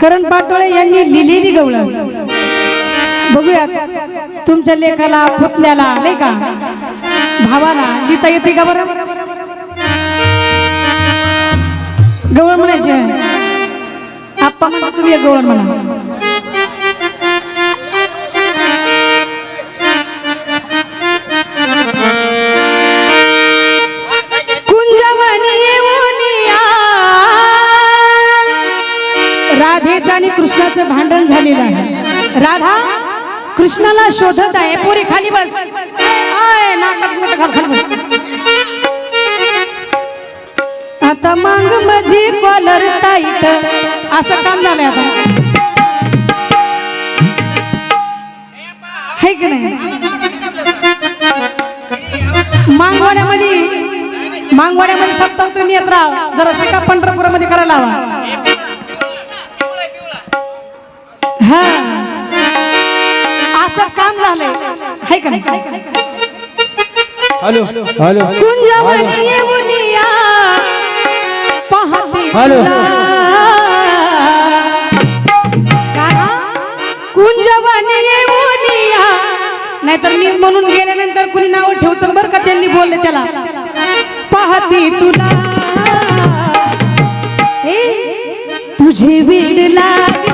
करण पाटोळे यांनी लिहिलेली गवळण. बघूया तुमच्या लेखाला पुतण्याला नाही का? भावाला लिहिता येते का बरं? गवळ म्हणायचे. आप्पा म्हणा तुम्ही गवळ म्हणा. राधा कृष्णाला शोधत आहे. पुरी खाली बस. नाकात बस. आता मांग माझी कॉलर टाईट. असं काम झालंय आता. है की नाही? मांगवाड्यामध्ये मांगवाड्यामध्ये सप्ताह तुम्ही येत राहा. जरा शिका पंढरपुरामध्ये करायला हवा. हा. झालंय. है का हॅलो. हॅलो. कुंजवनी येऊनिया पाहते हॅलो. नाहीतर मी म्हणून गेल्यानंतर कुणी नाव ठेवचल बरं का त्यांनी बोलले त्याला. पाहते तुला. ए, तुझे वेड लागले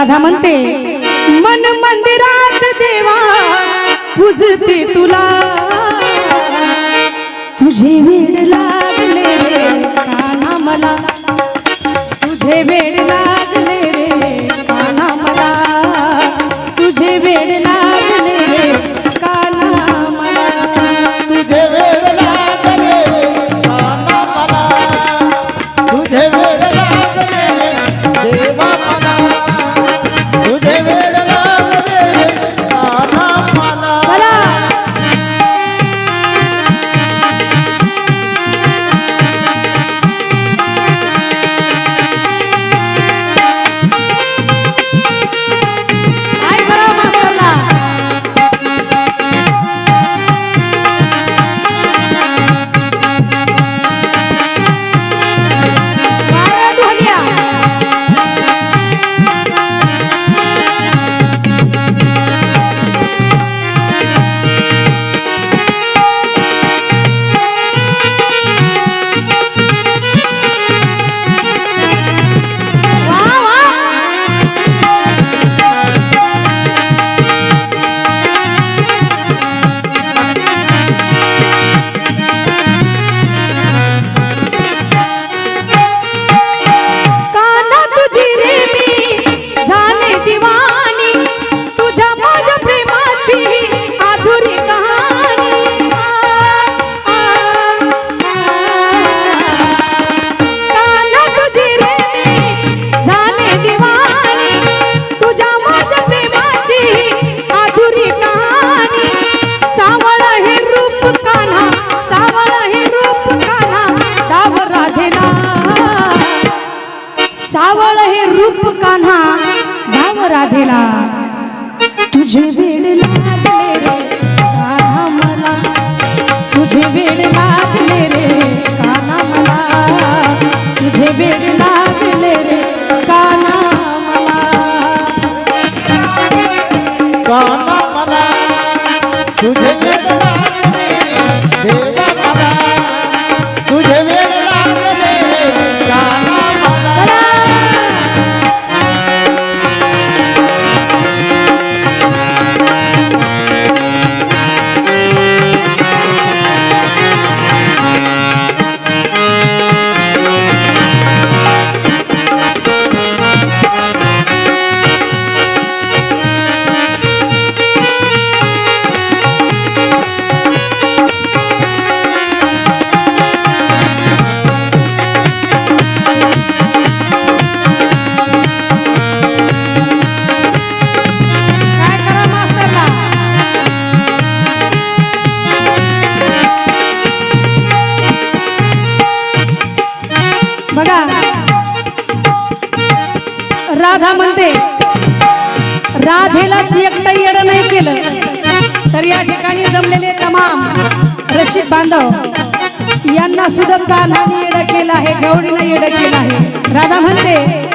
राधा म्हणते मन मंदिरात देवा पूजते तुला. तुझे वेड लागले रे काना मला तुझे वेड लागले 哎 बघा. राधा म्हणते राधेला एकटा येणं नाही केलं. तर या ठिकाणी जमलेले तमाम रशीद बांधव यांना सुद्धा कान्हाने येड केलं आहे गवडीनं येड केलं आहे. राधा म्हणते